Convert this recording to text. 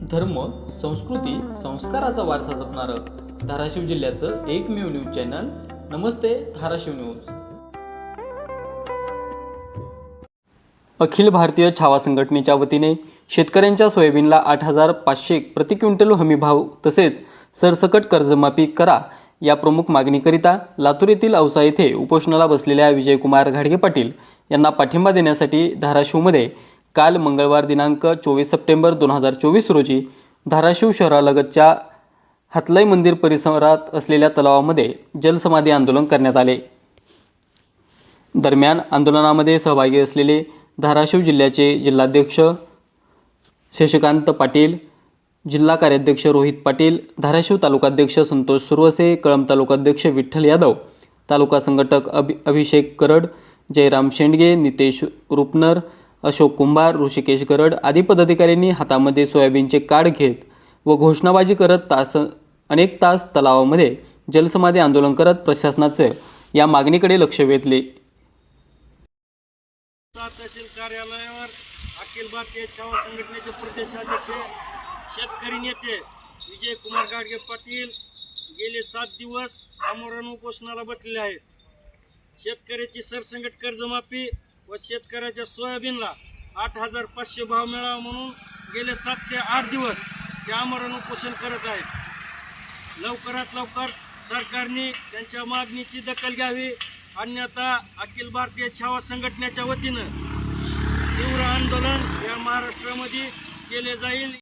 धर्म संस्कृती संस्काराचा वारसा जपणारं धाराशिव जिल्ह्याचं एकमेव न्यूज चॅनल. नमस्ते धाराशिव न्यूज. अखिल भारतीय छावा संघटनेच्या वतीने शेतकऱ्यांच्या सोयाबीनला आठ हजार पाचशे प्रति क्विंटल हमीभाव तसेच सरसकट कर्जमाफी करा या प्रमुख मागणीकरिता लातूर येथील औसा येथे उपोषणाला बसलेल्या विजयकुमार घाडगे पाटील यांना पाठिंबा देण्यासाठी धाराशिवमध्ये काल मंगळवार दिनांक चोवीस सप्टेंबर दोन हजार चोवीस रोजी धाराशिव शहरालगतच्या हातलाई मंदिर परिसरात असलेल्या तलावामध्ये जलसमाधी आंदोलन करण्यात आले. दरम्यान आंदोलनामध्ये सहभागी असलेले धाराशिव जिल्ह्याचे जिल्हाध्यक्ष शशिकांत पाटील जिल्हा कार्याध्यक्ष रोहित पाटील धाराशिव तालुकाध्यक्ष संतोष सुरवसे कळंब तालुकाध्यक्ष विठ्ठल यादव तालुका संघटक अभि अभिषेक करड जयराम शेंडगे नितेश रुपनर अशोक कुंभार ऋषिकेश गरड आदी पदाधिकाऱ्यांनी हातामध्ये सोयाबीनचे काढ घेत व घोषणाबाजी करत तास अनेक तास तलावामध्ये जलसमाधी आंदोलन करत प्रशासनाचे या मागणीकडे लक्ष वेधले. तहसील कार्यालयावर अखिल भारतीय छावा संघटनेचे प्रदेशाध्यक्ष शेतकरी नेते विजय कुमार गाडगे पाटील गेले सात दिवस आमरण उपोषणाला बसलेले आहेत. शेतकऱ्याची सरसंगट कर्जमाफी व शेतकऱ्याच्या सोयाबीनला आठ हजार पाचशे भाव मिळावा म्हणून गेले सात ते आठ दिवस ते आमरण उपोषण करत आहेत. लवकरात लवकर सरकारने त्यांच्या मागणीची दखल घ्यावी. अन्यथा अखिल भारतीय छावा संघटनेच्या वतीनं तीव्र आंदोलन या महाराष्ट्रामध्ये केले जाईल.